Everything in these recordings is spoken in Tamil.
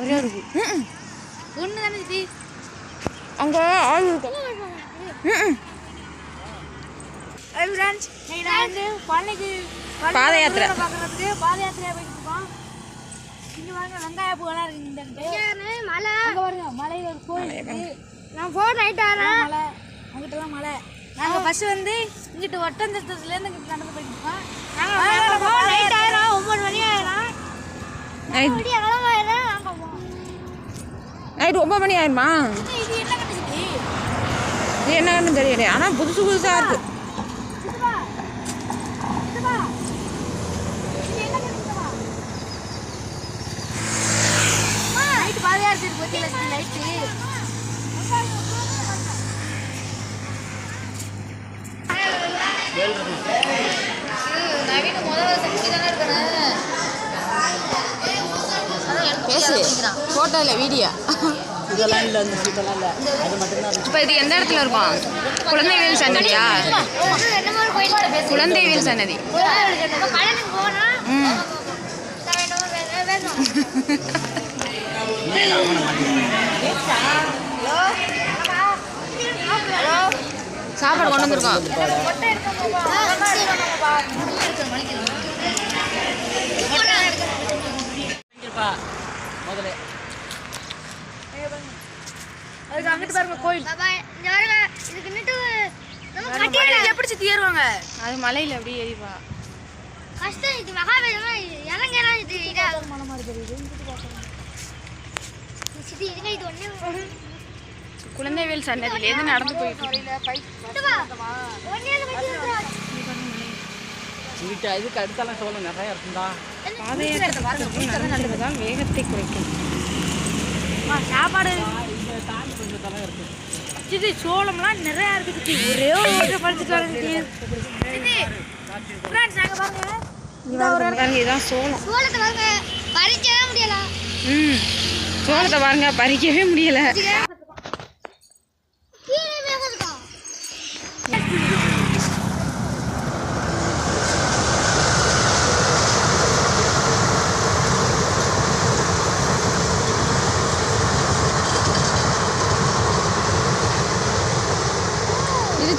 ஒரே ஒரு பூ. ஒன்று தானே சித்தி அங்கே ஆள் இருக்கும் பழனிக்கு பாத யாத்திரை. பார்க்கறதுக்கு பாத யாத்திரையாக போயிட்டு இருக்கோம். இங்கே பாருங்க வெங்காய பூவெல்லாம் இருக்கு இந்த மலை. அங்கே பாருங்க மலையில் ஒரு கோயில் இருக்கு. நான் ஃபோன் நைட் ஆகிறேன் மலை. அங்கிட்டலாம் மலை. நாங்கள் ஃபஸ்ட்டு வந்து இங்கிட்டு ஒட்டந்தத்துலேருந்து இங்கிட்டு நடந்து போயிட்டு இருக்கோம். நாங்கள் நைட் ஆயிரம் ஒம்பது மணி நைட். விடிய கிளம்பாயிரம் நைட் ஒன்பது மணி ஆயிருமா? இது என்னன்னு தெரியல ஆனால் புதுசு புதுசாக இருக்கு சித்தப்பா சித்தப்பா இது என்ன கட்டுச்சுப்பா நைட்டு பாதையாக இருக்கு பற்றியில் லைட்டு நவீன முதல்ல செஞ்சு தானே இருக்கணும் பேசு ஃபோட்டோ இல்லை வீடியோ இதெல்லாம் இல்லை இந்த சீட்டெல்லாம் இல்லை அது மட்டும்தான். இருக்கு. இப்போ இது எந்த இடத்துல இருக்கும்? குழந்தைவேல் சன்னதியா? குழந்தைவேல் சன்னதி. ம். சாப்பாடு கொண்டு வந்திருக்கோம். இங்கேப்பா முதல்ல அதுக்கு அங்கிட்டு பாருங்க கோயில் இதுக்கு நிட்டு நம்ம எப்படி சுத்தி ஏறுவாங்க அது மலையில் அப்படியே ஏறிவா கஷ்டம் இது மகாபலிமா இறங்கனா இது இதா மலை மாதிரி தெரியுது சித்தி இதுங்க இது ஒண்ணே குழந்தைவேல் சன்னதியிலேருந்து நடந்து போயிட்டு இதுக்கு அடுத்தெல்லாம் சோளம் நிறையா இருக்குண்டா பாத யாத்திரை வேகத்தை குறைக்கும் சாப்பாடு சித்தி சோளம்லாம் நிறைய இருக்கு சித்தி ஒரே ஒரு வருஷம் பறிச்சுட்டு வரேன் சித்தி ஃப்ரெண்ட்ஸ் நாங்க பாருங்க. இங்க பாருங்க, பாருங்க இதுதான் சோளம் சோளத்தை பாருங்க பறிக்கவே முடியல. ம் சோளத்தை பாருங்க. பறிக்கவே முடியல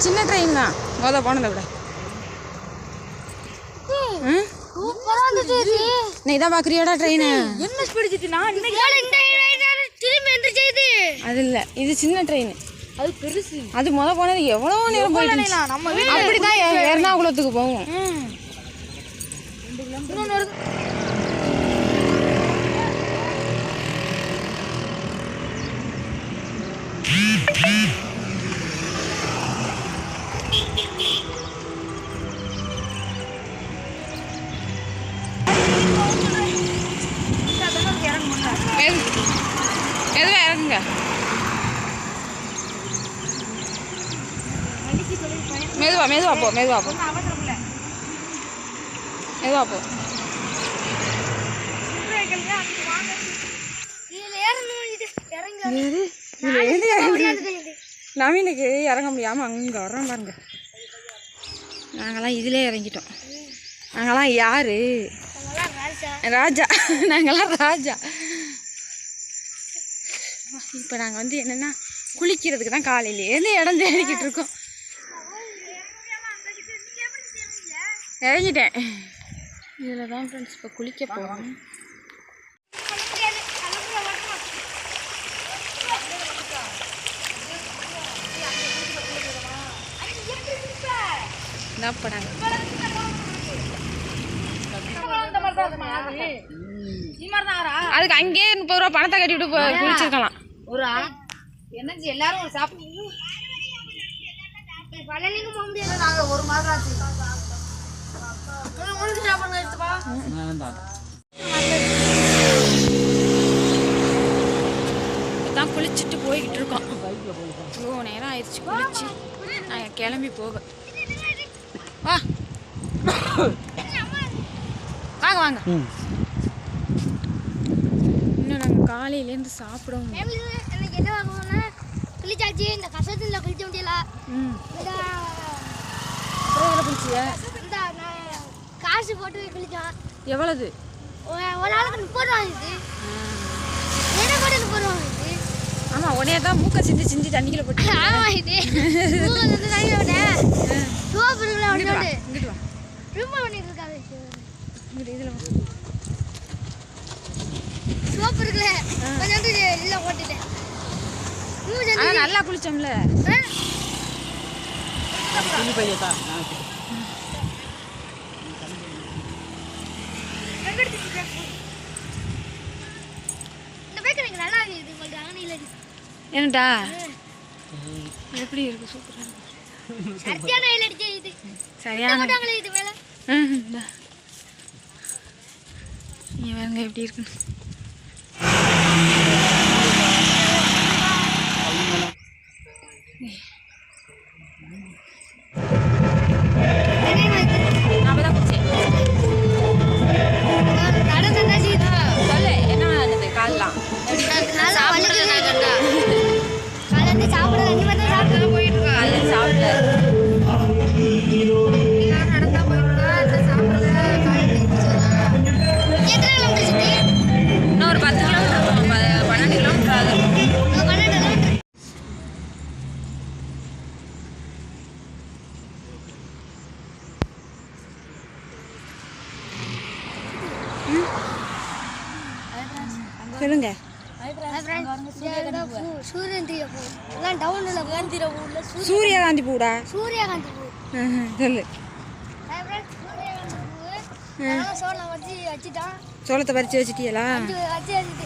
சின்ன ட்ரெயின் தான். மொதல் போனதை விட. நீ தான் பார்க்குறியாடா ட்ரெயின் என்ன அது இல்லை இது சின்ன ட்ரெயின் அது பெருசு. அது முத போனது எவ்வளோ நேரம் போயிட்டு நம்ம எர்ணாகுளத்துக்கு போவோம். மெதுவா மெதுவா போ மெதுவா போ. மெதுவா போ. நவீனுக்கு இறங்க முடியாமல் அங்கே வரோம் பாருங்க. நாங்களாம் இதிலே இறங்கிட்டோம். நாங்களாம் யாரு? ராஜா. நாங்களாம் ராஜா. இப்போ நாங்கள் வந்து என்னென்னா குளிக்கிறதுக்கு தான் காலையிலேருந்து இடம் தேடிக்கிட்டு இருக்கோம். இறங்கிட்டேன். இதில் தான் ஃப்ரெண்ட்ஸ் இப்போ குளிக்க போகிறோம். என்ன பண்ணாங்க அதுக்கு அங்கேயே முப்பது ரூபா பணத்தை கட்டிவிட்டு குளிச்சிருக்கலாம். ஒரு என்னச்சு எல்லாரும் ஒரு சாப்பிட்டு பழனிக்கு போக முடியாது நாங்க ஒரு மாதம் ஆச்சு. உனக்கு சாப்பிடுங்க எடுத்துப்பா வேண்டாம் தான் குளிச்சுட்டு போய்கிட்டு இருக்கோம். இவ்வளோ நேரம் ஆயிடுச்சு குளிச்சு. நாங்கள் கிளம்பி போக. வா. வாங்க வாங்க. காலையிலேருந்து சாப்பிடவும். எனக்கு என்ன வாங்கணும்னா கிழிச்சாச்சு இந்த கஷ்டத்தில் கிழிச்ச முடியல. அப்புறம் இந்த காசு போட்டு கிழிச்சோம் எவ்வளவு? ஒரு ஆளுக்கு முப்பது ரூபா ஆகுது. இருந்து போடுவாங்க இது ஆமாம் உடனே தான் மூக்கை சிந்தி சிந்தி தண்ணிக்குள்ள போட்டு ஆமா இது. மூக்க வந்து தண்ணி விட சோப்பு இருக்குல்ல இங்கிட்டு வா ஒன்று இங்கிட்டு வா. ரொம்ப பண்ணிட்டு இருக்காது இங்கிட்டு இதில் சோப்பு இருக்குல்ல கொஞ்சம் மூஞ்சி வந்து- ஆனால் நல்லா குளிச்சோம்ல. துணி இருக்க? என்னடா? எப்படி இருக்கு இருக்கு. சரியான வெயில் அடிச்சு இது. சரியான இது மேலே. எப்படி இருக்குன்னு. சொல்லுங்க. சூரியன் தீய பூ. எல்லாம் டவுனில் காந்திர பூவில் சூரியகாந்தி பூடா? சூரியகாந்தி பூ. சொல்லு. சோளத்தை பறிச்சு வச்சிட்டியலா? அஞ்சு வச்சு வச்சுட்டு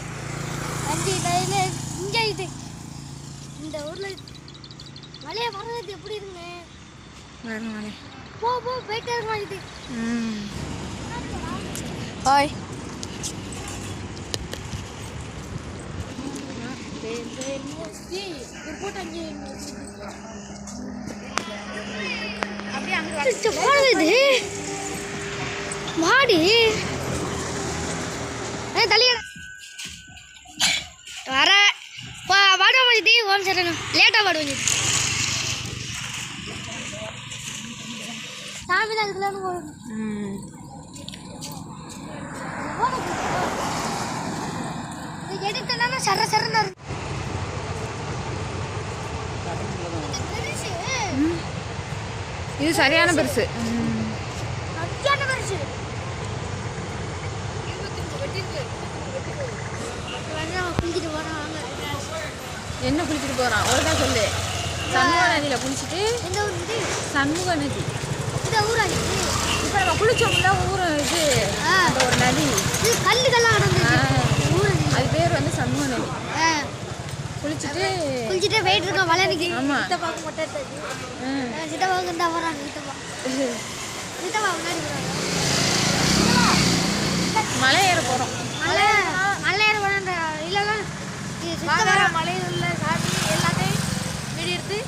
அஞ்சு லைன் இங்கே இது. இந்த ஊரில் மலையை வர்றது எப்படி இருக்குங்க? வரணும் போ போ போயிட்டே இருக்கலாம் இது. ஏ தலையடா வர. வாட மாதிரி ஓம் சரணம். லேட்டாக பாடுவோம் சாமி தான் இதுலன்னு போடணும் ம் இது எடுத்தனா சர சரன்னு இருக்கும். இது பெருசு. இது சரியான பெருசு. என்ன குளிச்சுட்டு போகிறான் ஒழுங்கா சொல்லு. சண்முக நதியில் குளிச்சுட்டு? சண்முக நதி? இப்போ நம்ம குளிச்சோம்ல ஊர் இது. ஒரு நதி. இது. அது பேர் வந்து சண்முக நதி. குளிச்சுட்டு குளிச்சிட்டே போயிட்டு இருக்கான் வளனுக்கு ஆமா. சித்தப்பாக்கு மட்டும் எடுத்தாச்சு. சித்தப்பாவுக்கு இருந்தா வராங்க சித்தப்பா. சித்தப்பா முன்னாடி மலை ஏற போகிறோம் மலை மலை ஏற இல்லைன்னா இது சித்தப்பா. மலையில் உள்ள சாமி எல்லாத்தையும் வீடியோ எடுத்து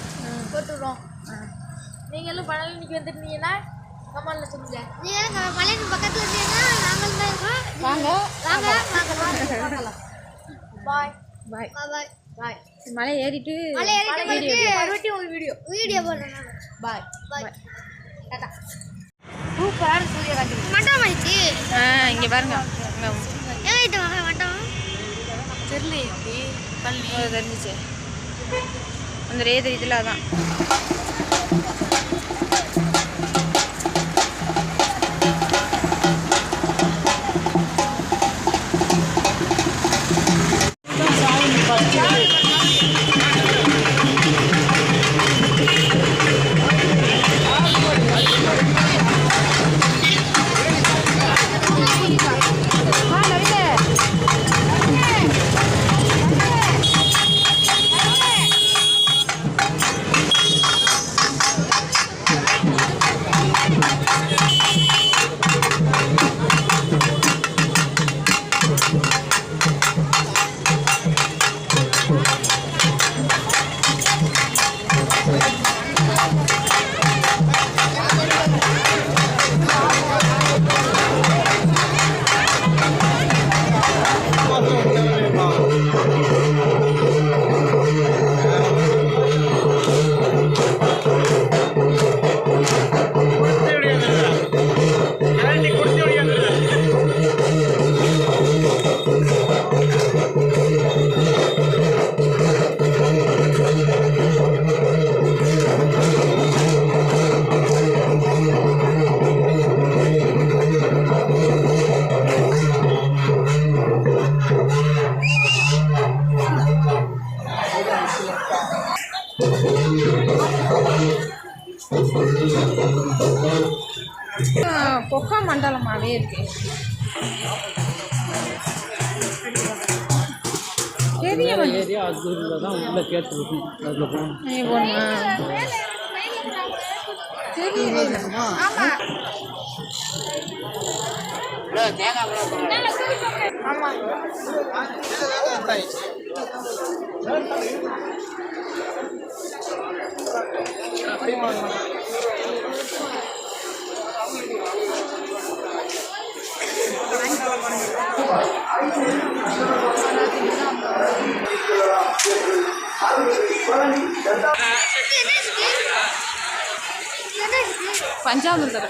போட்டுடுறோம். நீங்களும் பழனிக்கு வந்துருந்தீங்கன்னா கமெண்ட்ல சொல்லுங்க. நீங்க மலையின் பக்கத்துல இருந்தீங்கன்னா நாங்களும் தான் இருக்கோம். வாங்க. வாங்க வாங்க பாய் பாய். பாய். பாய் மலை ஏறிட்டு மலை ஏறிட்டு மறுபடியும் ஒரு வீடியோ. வீடியோ போடுறேன். பாய் பாய் டாடா சூப்பரான சூரியகாந்தி மட்டம் ஆயிடுச்சு ஆ இங்கே பாருங்க. ஏன் இது வாங்க மட்டம் தெரியல எப்படி பள்ளி தெரிஞ்சிச்சு. அந்த ரேதர் இதில் அதான். Yeah. மண்டலமாகவே இருக்கு. பெரிய வண்டி ஏரியா அது உள்ள தான் உள்ள கேட்டு இருக்கும் அதில் போகணும். 还价的那个。